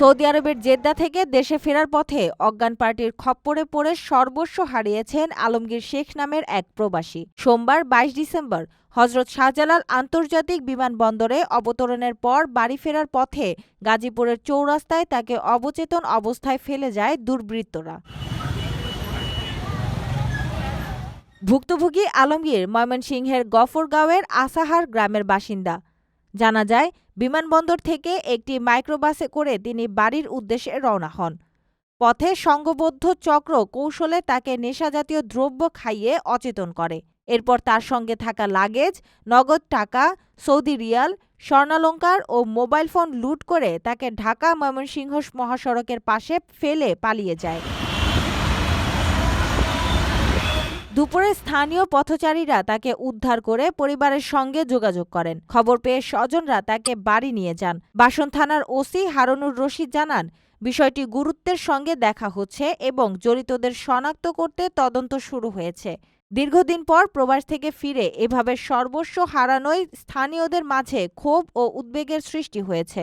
Saudi আরবের Jeddah থেকে দেশে ফেরার পথে অজ্ঞান পার্টির খপ্পরে পড়ে সর্বস্ব হারিয়েছেন আলমগীর শেখ নামের এক প্রবাসী। সোমবার বাইশ ডিসেম্বর হজরত শাহজালাল আন্তর্জাতিক বিমানবন্দরে অবতরণের পর বাড়ি ফেরার পথে গাজীপুরের চৌরাস্তায় তাকে অবচেতন অবস্থায় ফেলে যায় দুর্বৃত্তরা। ভুক্তভোগী আলমগীর ময়মনসিংহের গফরগাঁওয়ের আসাহার গ্রামের বাসিন্দা। জানা যায়, বিমানবন্দর থেকে একটি মাইক্রোবাসে করে তিনি বাড়ির উদ্দেশ্যে রওনা হন। পথে সংঘবদ্ধ চক্র কৌশলে তাকে নেশাজাতীয় দ্রব্য খাইয়ে অচেতন করে। এরপর তার সঙ্গে থাকা লাগেজ, নগদ টাকা, সৌদি রিয়াল, স্বর্ণালঙ্কার ও মোবাইল ফোন লুট করে তাকে ঢাকা ময়মনসিংহ মহাসড়কের পাশে ফেলে পালিয়ে যায়। দুপুরে স্থানীয় পথচারীরা তাকে উদ্ধার করে পরিবারের সঙ্গে যোগাযোগ করেন। খবর পেয়ে স্বজনরা তাকে বাড়ি নিয়ে যান। বাসন থানার ওসি হারুনুর রশিদ জানান, বিষয়টি গুরুত্বের সঙ্গে দেখা হচ্ছে এবং জড়িতদের শনাক্ত করতে তদন্ত শুরু হয়েছে। দীর্ঘদিন পর প্রবাস থেকে ফিরে এভাবে সর্বস্ব হারানোয় স্থানীয়দের মাঝে ক্ষোভ ও উদ্বেগের সৃষ্টি হয়েছে।